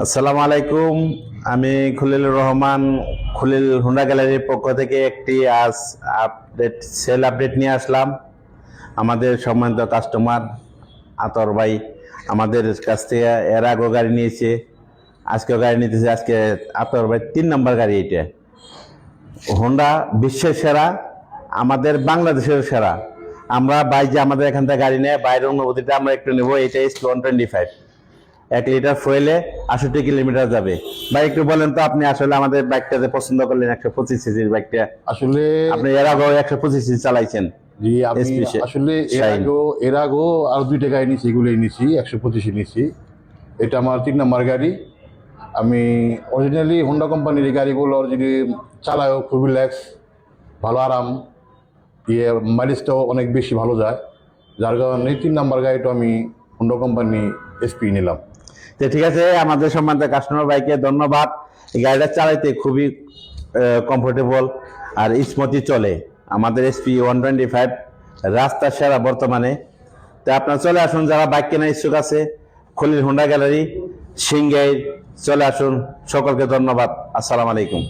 আসসালামু আলাইকুম। আমি খুলিল রহমান, খুলিল হুন্ডা গ্যালারির পক্ষ থেকে একটি আজ আপডেট, সেল আপডেট নিয়ে আসলাম। আমাদের সম্মানিত কাস্টমার আতর ভাই আমাদের কাছ থেকে এর আগেও গাড়ি নিয়েছে, আজকেও গাড়ি নিতেছে। আজকে আতর ভাই তিন নম্বর গাড়ি এটা হোন্ডা বিশ্বের সেরা, আমাদের বাংলাদেশের সেরা। আমরা ভাই যে আমাদের এখান থেকে গাড়ি নেয় বাইরের অনুভূতিটা আমরা একটু নেব। এটা ওয়ান টোয়েন্টি ফাইভ এক লিটার ফুয়েলে আষট্টি কিলোমিটার যাবে। ভাই একটু বলেন তো আপনি আসলে আমাদের বাইকটা যে পছন্দ করলেন একশো পঁচিশ সিসির বাইকটা আসলে আপনি এর আগেও একশো পঁচিশ সিসি চালাইছেন। আসলে এর। আগেও এর আগেও আর দুইটা গাড়ি নিয়েছি এগুলোই নিয়েছি একশো পঁচিশে নিয়েছি এটা আমার তিন নম্বর গাড়ি। আমি অরিজিনালি হোন্ডা কোম্পানির এই গাড়িগুলো অরিজিনালি চালায়ও খুব রিল্যাক্স ভালো আরাম ইয়ে মাইলেজটাও অনেক বেশি ভালো যায়। যার কারণে তিন নম্বর গাড়িটা আমি হোন্ডা কোম্পানি এসপি নিলাম। তো ঠিক আছে, আমাদের সম্মানিত কাস্টমার বাইকে ধন্যবাদ। গাড়িটা চালাইতে খুবই কমফোর্টেবল আর স্মুথই চলে। আমাদের এসপি ওয়ান টোয়েন্টি ফাইভ রাস্তা সেরা বর্তমানে। তো আপনার চলে আসুন, যারা বাইক কেনার ইচ্ছুক আছে, খলিল হোন্ডা গ্যালারি সিংগাই চলে আসুন। সকলকে ধন্যবাদ। আসসালামু আলাইকুম।